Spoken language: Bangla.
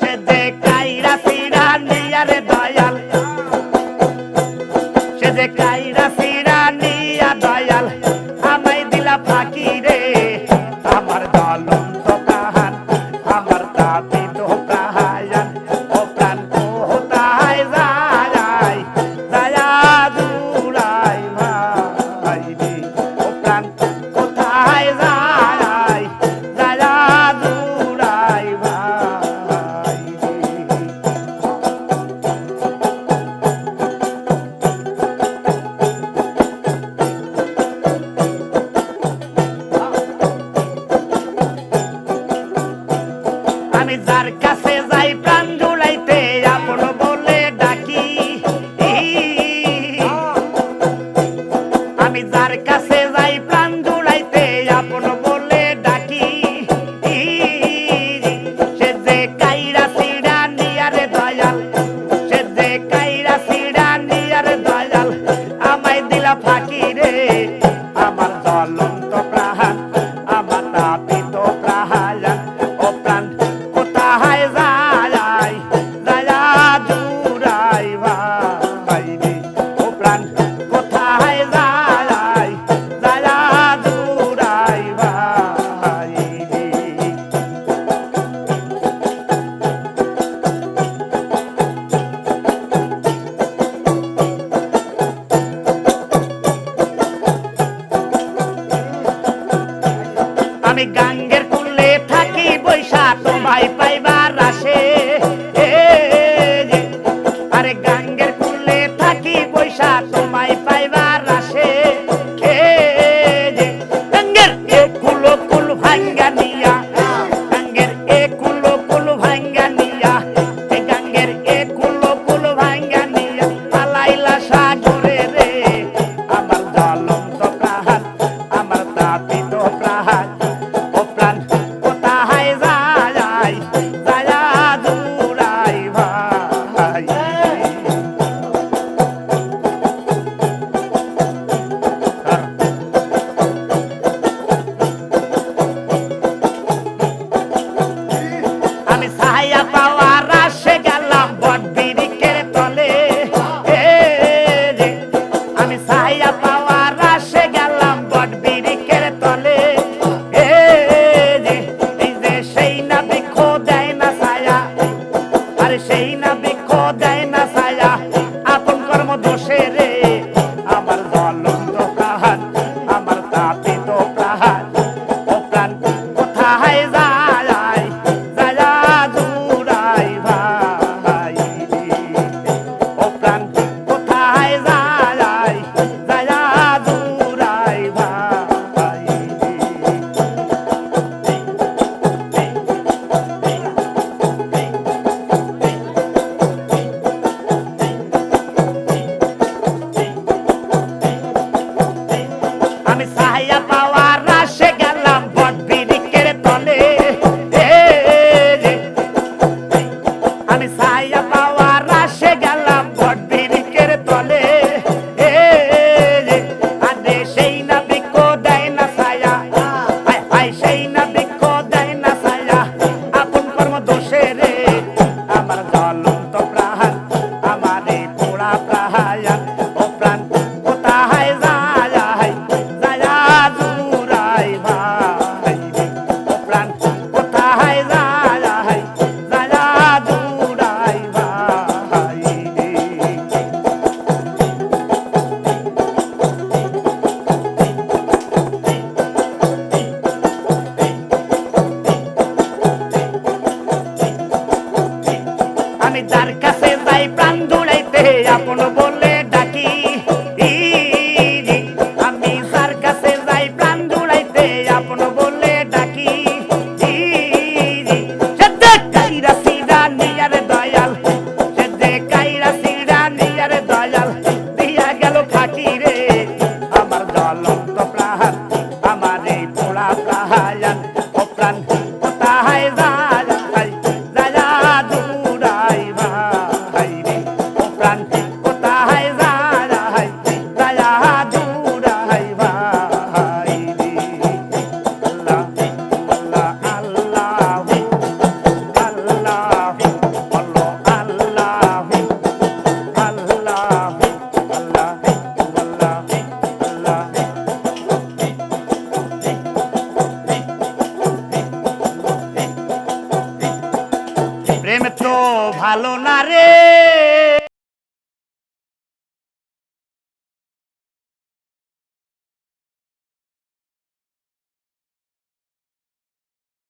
সে যে কাইরা সিরা নেয়ারে দয়া গাঙ্গের কুলে থাকি বৈশা, তোমায় পাইবার আসে। আরে গাঙ্গের কুলে থাকি বৈশা, তোমায় পাইবার আসে। say পাওয়ার আশে গা। আমি তার কাছে যাই প্রাণ দৌড়াইতে আপন